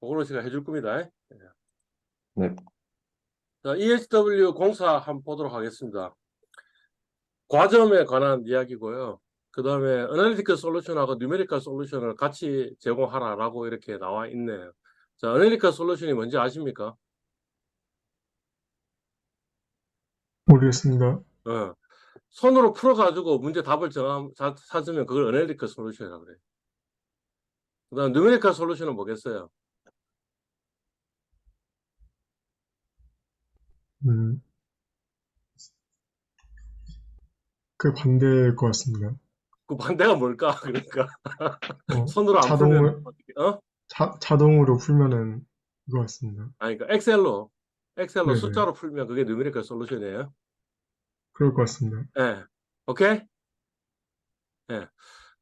그걸로 제가 해줄 겁니다. 예. 네. 자, EHW 공사 한번 보도록 하겠습니다. 과점에 관한 이야기고요. 그 다음에 어널리티컬 솔루션하고 뉴메리컬 솔루션을 같이 제공하라라고 이렇게 나와 있네요. 자, 어널리티컬 솔루션이 뭔지 아십니까? 모르겠습니다. 어. 손으로 풀어가지고 문제 답을 정하, 자- 찾으면 그걸 어널리티컬 솔루션이라고 그래요. 그 다음 뉴메리컬 솔루션은 뭐겠어요? 음, 그 반대일 것 같습니다. 그 반대가 뭘까? 그러니까 어, 손으로 안 자동으로- 풀면 어떻게, 어? 자, 자동으로 풀면은 그거 같습니다. 아니, 그러니까 엑셀로 엑셀로 네네. 숫자로 풀면 그게 뉴메리컬 솔루션이에요. 그럴 것 같습니다. 예. 오케이? 예.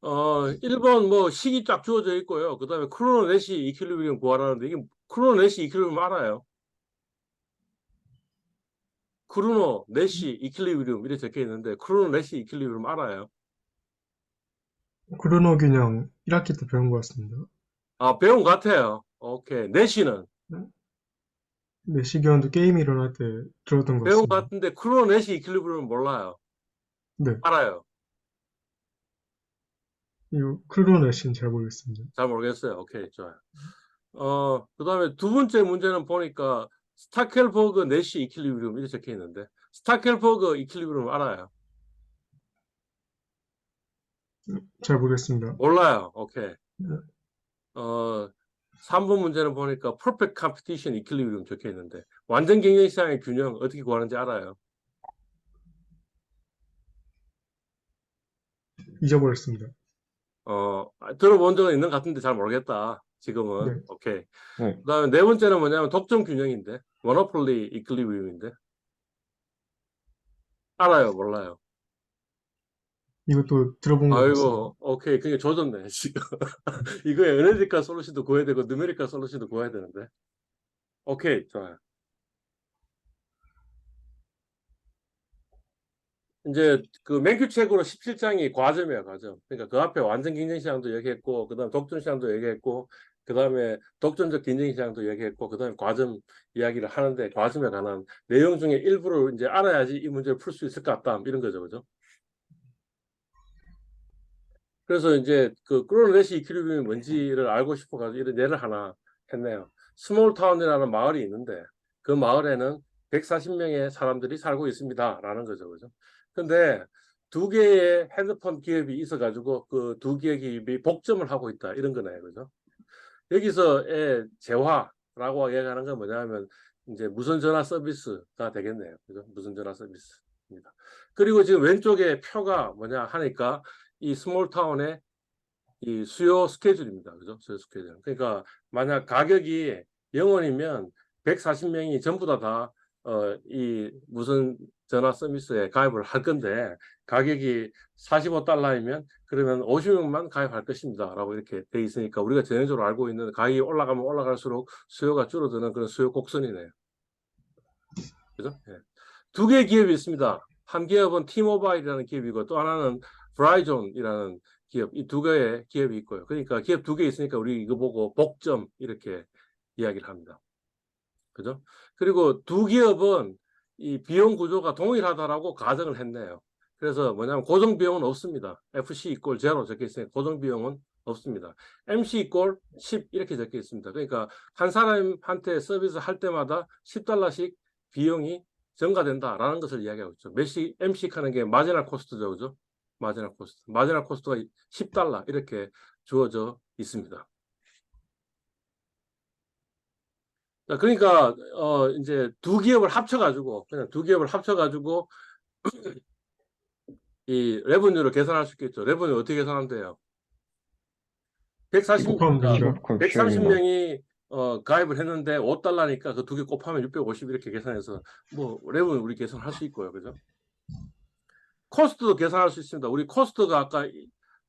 어, 1번 뭐 식이 쫙 주어져 있고요. 그 다음에 크로노 내시 이퀄리브리움 구하라는데 이게 크로노 내시 이퀄리브리움 알아요? 크로노 내시 이퀄리브리움 이렇게 적혀 있는데 크로노 내시 이퀄리브리움 알아요? 크로노 균형 1학기 때 배운 것 같습니다. 아, 배운 것 같아요. 오케이. 내시는 네, 시기원도 게임 일어날 때 들었던 것 배운 것 같습니다. 같은데 내시 이퀄리브리움 몰라요. 네, 알아요. 내신 잘 모르겠습니다. 잘 모르겠어요. 오케이, 좋아요. 어, 그 다음에 두 번째 문제는 보니까 스타켈버그 내시 이퀄리브리움 이렇게 적혀 있는데 스타켈버그 이퀄리브리움 알아요? 잘 모르겠습니다. 몰라요. 오케이. 네. 어, 3번 문제는 보니까 perfect competition equilibrium 적혀 있는데 완전 경쟁 시장의 균형 어떻게 구하는지 알아요? 잊어버렸습니다. 어, 아, 들어본 적은 있는 것 같은데 잘 모르겠다. 지금은. 네. 오케이. 네. 그다음에 네 번째는 뭐냐면 독점 균형인데 monopoly equilibrium인데 알아요? 몰라요? 이것도 들어본 것 같습니다. 아이고, 오케이. 그게 조졌네, 지금. 이거에 에너지컬 솔루션도 구해야 되고, 누메리컬 솔루션도 구해야 되는데. 오케이, 좋아요. 이제 그 맨큐책으로 17장이 과점이에요, 과점. 그러니까 그 앞에 완전 경쟁 시장도 얘기했고, 그 다음에 독점 시장도 얘기했고, 그 다음에 독점적 경쟁 시장도 얘기했고, 그 다음에 과점 이야기를 하는데, 과점에 관한 내용 중에 일부를 이제 알아야지 이 문제를 풀 수 있을 것 같다. 이런 거죠, 그죠? 그래서 이제 그 크로네시 이퀄리브리움이 뭔지를 알고 싶어가지고 이런 예를 하나 했네요. 스몰타운이라는 마을이 있는데 그 마을에는 140명의 사람들이 살고 있습니다 라는 거죠, 그죠? 근데 두 개의 핸드폰 기업이 있어가지고 그 두 개의 기업이 복점을 하고 있다 이런 거네요, 그죠? 여기서의 재화라고 얘기하는 건 뭐냐면 이제 무선 전화 서비스가 되겠네요, 그죠? 무선 전화 서비스입니다. 그리고 지금 왼쪽에 표가 뭐냐 하니까 이 스몰 타운의 이 수요 스케줄입니다. 그죠? 수요 스케줄. 그러니까 만약 가격이 0원이면 140명이 전부 다 다, 어, 이 무슨 전화 서비스에 가입을 할 건데 가격이 45달러이면 그러면 50명만 가입할 것입니다. 라고 이렇게 돼 있으니까 우리가 전형적으로 알고 있는 가격이 올라가면 올라갈수록 수요가 줄어드는 그런 수요 곡선이네요. 그죠? 예. 두 개의 기업이 있습니다. 한 기업은 T-모바일이라는 기업이고 또 하나는 브라이존이라는 기업, 이 두 개의 기업이 있고요. 그러니까 기업 두 개 있으니까 우리 이거 보고 복점 이렇게 이야기를 합니다. 그죠? 그리고 두 기업은 이 비용 구조가 동일하다라고 가정을 했네요. 그래서 뭐냐면 고정 비용은 없습니다. FC 이꼴 제로 적혀 있으니까 고정 비용은 없습니다. MC 이꼴 10 이렇게 적혀 있습니다. 그러니까 한 사람한테 서비스 할 때마다 10달러씩 비용이 증가된다라는 것을 이야기하고 있죠. 몇시 MC 하는 게 마지널 코스트죠, 그죠? 마지널 코스트. 마지널 코스트가 10달러 이렇게 주어져 있습니다. 자, 그러니까 어 이제 두 기업을 합쳐가지고 그냥 두 기업을 합쳐가지고 이 레버뉴를 계산할 수 있겠죠. 레버뉴 어떻게 계산하면 돼요? 140, 곱하면 그러니까 되죠. 130명이 어, 가입을 했는데 5달러니까 그 두 개 곱하면 650 이렇게 계산해서 뭐 레븐 우리 계산할 수 있고요. 그죠? 코스트도 계산할 수 있습니다. 우리 코스트가 아까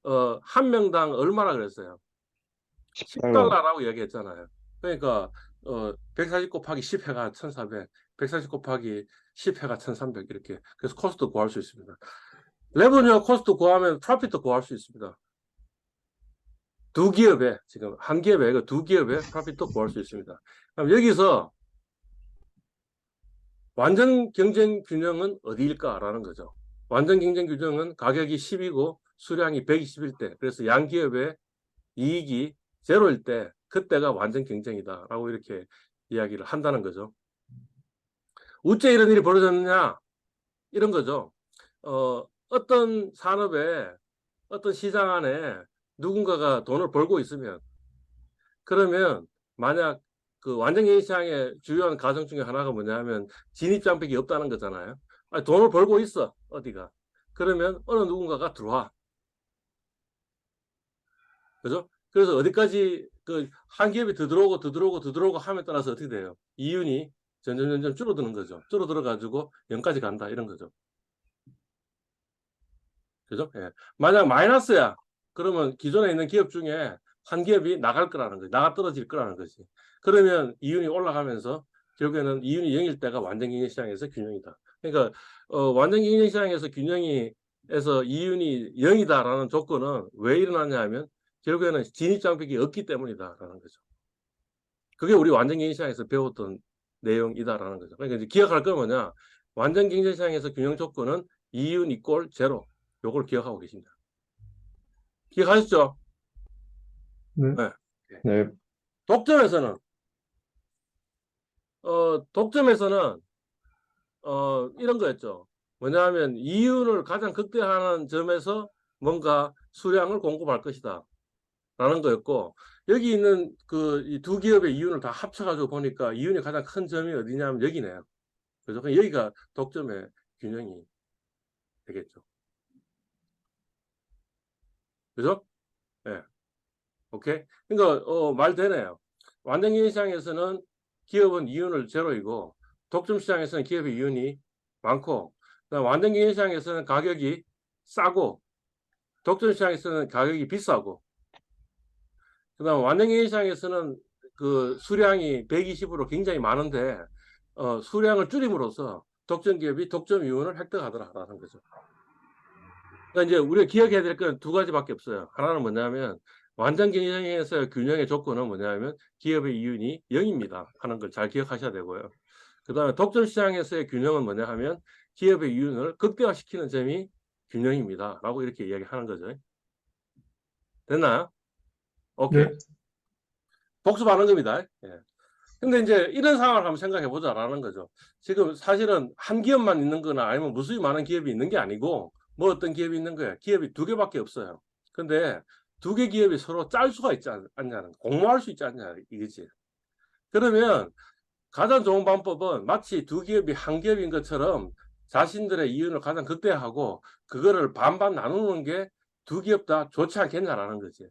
어, 한 명당 얼마나 그랬어요? 10달러. 10달러라고 얘기했잖아요. 그러니까 어, 140 곱하기 10회가 1,400, 140 곱하기 10회가 1,300 이렇게 그래서 코스트 구할 수 있습니다. 레버뉴와 코스트 구하면 프로핏도 구할 수 있습니다. 두 기업에 지금 한 기업에 그두 기업에 프로핏도 구할 수 있습니다. 그럼 여기서 완전 경쟁 균형은 어디일까라는 거죠. 완전 경쟁 균형은 가격이 10이고 수량이 120일 때, 그래서 양 기업의 이익이 제로일 때, 그때가 완전 경쟁이다라고 이렇게 이야기를 한다는 거죠. 우째 이런 일이 벌어졌느냐? 이런 거죠. 어, 어떤 산업에, 어떤 시장 안에 누군가가 돈을 벌고 있으면, 그러면 만약 그 완전 경쟁 시장의 주요한 가정 중에 하나가 뭐냐면 진입장벽이 없다는 거잖아요. 아니, 돈을 벌고 있어, 어디가. 그러면 어느 누군가가 들어와. 그죠? 그래서 어디까지 그 한 기업이 더 들어오고 더 들어오고 더 들어오고 함에 따라서 어떻게 돼요? 이윤이 점점 점점 줄어드는 거죠. 줄어들어 가지고 0까지 간다 이런 거죠. 그죠? 예. 만약 마이너스야. 그러면 기존에 있는 기업 중에 한 기업이 나갈 거라는 거지. 나가 떨어질 거라는 거지. 그러면 이윤이 올라가면서 결국에는 이윤이 0일 때가 완전 경쟁 시장에서 균형이다. 그러니까 어, 완전 경쟁 시장에서 균형이 에서 이윤이 0이다라는 조건은 왜 일어나냐 하면 결국에는 진입장벽이 없기 때문이다라는 거죠. 그게 우리 완전 경쟁 시장에서 배웠던 내용이다라는 거죠. 그러니까 이제 기억할 건 뭐냐? 완전 경쟁 시장에서 균형 조건은 이윤 이꼴 제로. 요걸 기억하고 계십니다. 기억하셨죠? 네, 독점에서는 어 독점에서는 어 이런 거였죠. 뭐냐하면 이윤을 가장 극대화하는 점에서 뭔가 수량을 공급할 것이다. 라는 거였고 여기 있는 그 이 두 기업의 이윤을 다 합쳐가지고 보니까 이윤이 가장 큰 점이 어디냐면 여기네요. 그래서 여기가 독점의 균형이 되겠죠. 그죠? 예. 오케이. 그러니까 어, 말 되네요. 완전경제 시장에서는 기업은 이윤을 제로이고 독점 시장에서는 기업의 이윤이 많고 완전경제 시장에서는 가격이 싸고 독점 시장에서는 가격이 비싸고 그다음 완전경제 시장에서는 그 수량이 120으로 굉장히 많은데 어, 수량을 줄임으로써 독점 기업이 독점 이윤을 획득하더라라는 거죠. 그러니까 이제 우리가 기억해야 될 건 두 가지밖에 없어요. 하나는 뭐냐면 완전 경쟁에서 균형의 조건은 뭐냐면 기업의 이윤이 0입니다. 하는 걸 잘 기억하셔야 되고요. 그 다음에 독점 시장에서의 균형은 뭐냐 하면 기업의 이윤을 극대화시키는 점이 균형입니다. 라고 이렇게 이야기하는 거죠. 됐나요? 오케이. 네. 복습하는 겁니다. 예. 근데 이제 이런 상황을 한번 생각해 보자라는 거죠. 지금 사실은 한 기업만 있는 거나 아니면 무수히 많은 기업이 있는 게 아니고 뭐 어떤 기업이 있는 거예요. 기업이 두 개밖에 없어요. 근데 두 개 기업이 서로 짤 수가 있지 않- 않냐는 거, 공모할 수 있지 않냐 이거지. 그러면 가장 좋은 방법은 마치 두 기업이 한 기업인 것처럼 자신들의 이윤을 가장 극대화하고 그거를 반반 나누는 게 두 기업 다 좋지 않겠냐라는 거지.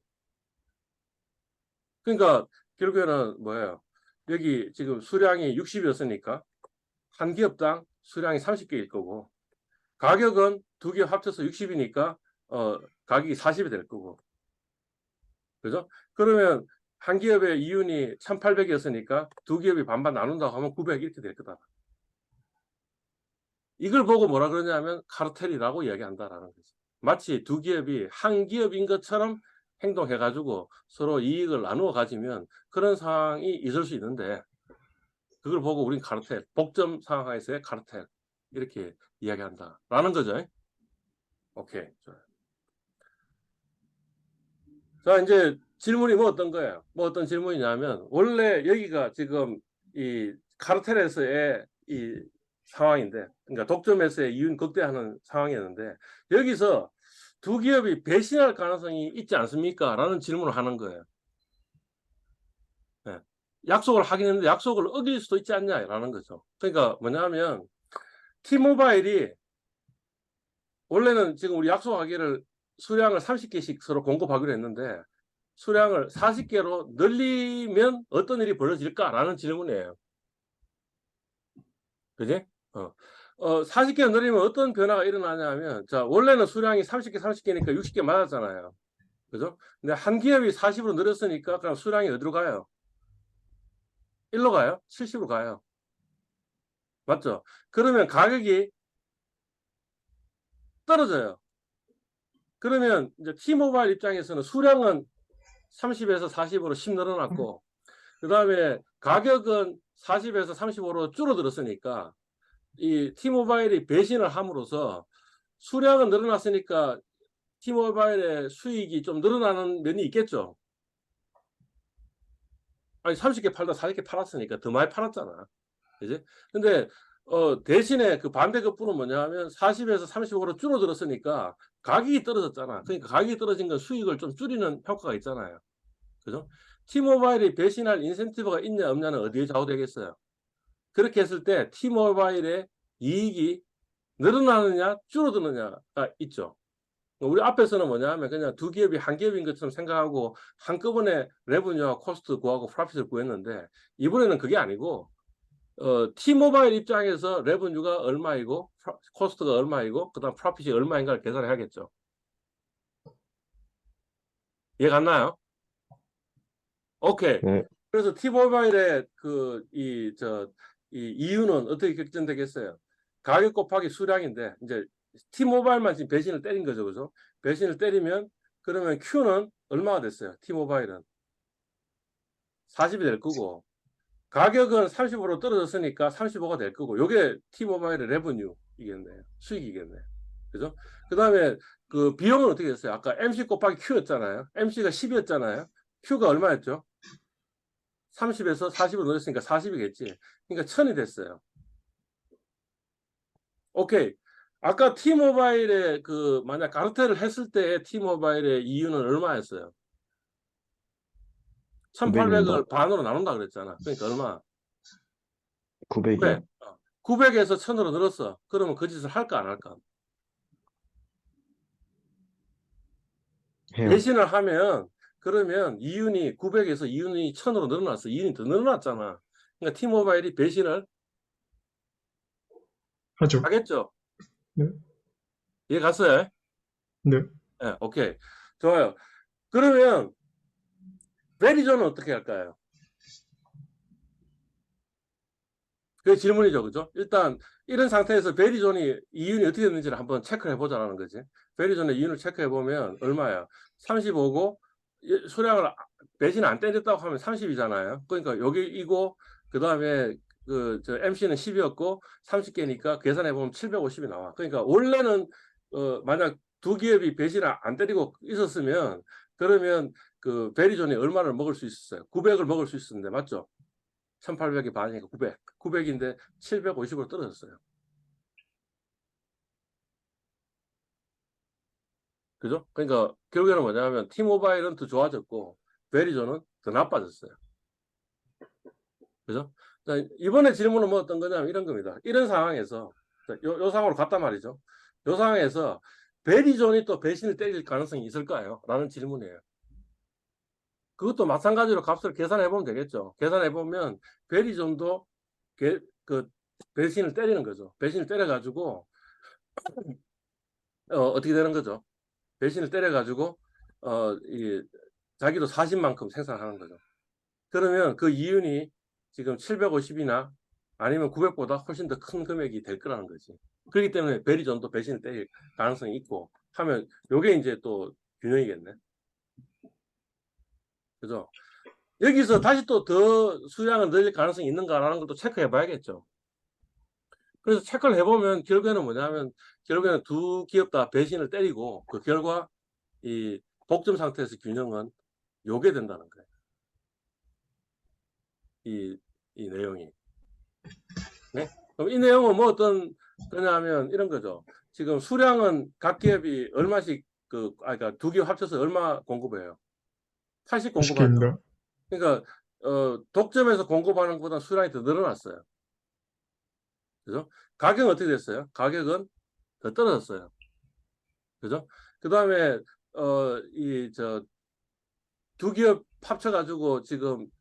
그러니까 결국에는 뭐예요? 여기 지금 수량이 60이었으니까 한 기업당 수량이 30개일 거고 가격은 두 기업 합쳐서 60이니까 어 가격이 40이 될 거고 그죠? 그러면 한 기업의 이윤이 1800이었으니까 두 기업이 반반 나눈다고 하면 900 이렇게 될 거다. 이걸 보고 뭐라 그러냐면 카르텔이라고 이야기한다라는 거지. 마치 두 기업이 한 기업인 것처럼 행동해가지고 서로 이익을 나누어 가지면 그런 상황이 있을 수 있는데 그걸 보고 우린 카르텔, 복점 상황에서의 카르텔 이렇게 이야기한다라는 거죠. 오케이. 자, 이제 질문이 뭐 어떤 거예요? 뭐 어떤 질문이냐면 원래 여기가 지금 이 카르텔에서의 이 상황인데, 그러니까 독점에서의 이윤 극대화하는 상황이었는데 여기서 두 기업이 배신할 가능성이 있지 않습니까? 라는 질문을 하는 거예요. 예. 약속을 하긴 했는데 약속을 어길 수도 있지 않냐라는 거죠. 그러니까 뭐냐면 T모바일이 원래는 지금 우리 약속하기를 수량을 30개씩 서로 공급하기로 했는데 수량을 40개로 늘리면 어떤 일이 벌어질까라는 질문이에요. 그지? 어. 어, 40개 늘리면 어떤 변화가 일어나냐 하면, 자, 원래는 수량이 30개, 30개니까 60개 맞았잖아요. 그죠? 근데 한 기업이 40으로 늘었으니까, 그럼 수량이 어디로 가요? 1로 가요? 70으로 가요. 맞죠? 그러면 가격이 떨어져요. 그러면 이제 T모바일 입장에서는 수량은 30에서 40으로 10 늘어났고, 그 다음에 가격은 40에서 35로 줄어들었으니까, 이 T모바일이 배신을 함으로써 수량은 늘어났으니까 T모바일의 수익이 좀 늘어나는 면이 있겠죠. 아니 30개 팔다 40개 팔았으니까 더 많이 팔았잖아. 그지? 근데 어 대신에 그 반대급부는 뭐냐면 40에서 35로 줄어들었으니까 가격이 떨어졌잖아. 그러니까 가격이 떨어진 건 수익을 좀 줄이는 효과가 있잖아요. 그죠? T모바일이 배신할 인센티브가 있냐 없냐는 어디에 좌우되겠어요. 그렇게 했을 때 T모바일의 이익이 늘어나느냐 줄어드느냐가 있죠. 우리 앞에서는 뭐냐 하면 그냥 두 기업이 한 기업인 것처럼 생각하고 한꺼번에 레브뉴와 코스트 구하고 프로핏을 구했는데 이번에는 그게 아니고 어, T모바일 입장에서 레브뉴가 얼마이고 코스트가 얼마이고 그다음 프로핏이 얼마인가를 계산을 해야겠죠. 이해 갔나요? 오케이. 네. 그래서 T모바일의 그 이 저 이 이유는 어떻게 결정되겠어요? 가격 곱하기 수량인데 이제 T모바일만 지금 배신을 때린 거죠, 그죠? 배신을 때리면 그러면 Q는 얼마가 됐어요? T모바일은 40이 될 거고 가격은 30으로 떨어졌으니까 35가 될 거고 요게 T모바일의 레버뉴 이겠네요. 수익이겠네요. 그죠? 그 다음에 그 비용은 어떻게 됐어요? 아까 MC 곱하기 Q였잖아요. MC가 10이었잖아요. Q가 얼마였죠? 30에서 40으로 늘었으니까 40이겠지. 그러니까 1000이 됐어요. 오케이. 아까 T모바일의 그 만약 가르테를 했을 때 T모바일의 이유는 얼마였어요? 1800을 반으로 나눈다 그랬잖아. 그러니까 얼마? 900이요. 900. 어. 900에서 1000으로 늘었어. 그러면 그 짓을 할까 안 할까? 해요. 배신을 하면 그러면 이윤이 900에서 이윤이 1000으로 늘어났어. 이윤이 더 늘어났잖아. 그러니까 T모바일이 배신을 하죠. 하겠죠. 네. 이해 갔어요? 네. 네, 오케이. 좋아요. 그러면 베리존은 어떻게 할까요? 그게 질문이죠, 그죠? 일단 이런 상태에서 베리존이 이윤이 어떻게 됐는지를 한번 체크해 보자라는 거지. 베리존의 이윤을 체크해 보면 얼마야? 35고 수량을 아- 배신 안 때렸다고 하면 30이잖아요. 그러니까 여기 이고 그 다음에 그 저 MC는 10이었고 30개니까 계산해 보면 750이 나와. 그러니까 원래는 어 만약 두 기업이 배신을 안 때리고 있었으면 그러면 그 베리존이 얼마를 먹을 수 있었어요? 900을 먹을 수 있었는데 맞죠? 1800이 반이니까 900. 900인데 750으로 떨어졌어요. 그죠? 그러니까 결국에는 뭐냐면 T모바일은 더 좋아졌고 베리존은 더 나빠졌어요. 그죠? 자, 이번에 질문은 뭐 어떤 거냐면 이런 겁니다. 이런 상황에서 자, 요, 요 상황으로 갔단 말이죠. 요 상황에서 베리존이 또 배신을 때릴 가능성이 있을까요? 라는 질문이에요. 그것도 마찬가지로 값을 계산해 보면 되겠죠. 계산해 보면 베리존도 게- 그 배신을 때리는 거죠. 배신을 때려 가지고 어, 어떻게 되는 거죠? 배신을 때려 가지고 어, 이 자기도 40만큼 생산하는 거죠. 그러면 그 이윤이 지금 750이나 아니면 900보다 훨씬 더 큰 금액이 될 거라는 거지. 그렇기 때문에 베리존도 배신을 때릴 가능성이 있고 하면 요게 이제 또 균형이겠네. 그죠? 여기서 다시 또 더 수량을 늘릴 가능성이 있는가라는 것도 체크해 봐야겠죠. 그래서 체크를 해보면 결국에는 뭐냐면 결국에는 두 기업 다 배신을 때리고 그 결과 이 복점 상태에서 균형은 요게 된다는 거예요. 이, 이 내용이. 네? 그럼 이 내용은 뭐 어떤 거냐면 이런 거죠. 지금 수량은 각 기업이 얼마씩 그, 아, 그러니까 두 기업 합쳐서 얼마 공급해요? 80 공급하죠. 시킵니다. 그러니까 어, 독점에서 공급하는 것보다 수량이 더 늘어났어요. 그죠? 가격은 어떻게 됐어요? 가격은 더 떨어졌어요. 그죠? 그 다음에 어, 이 저 두 기업 합쳐가지고 지금 그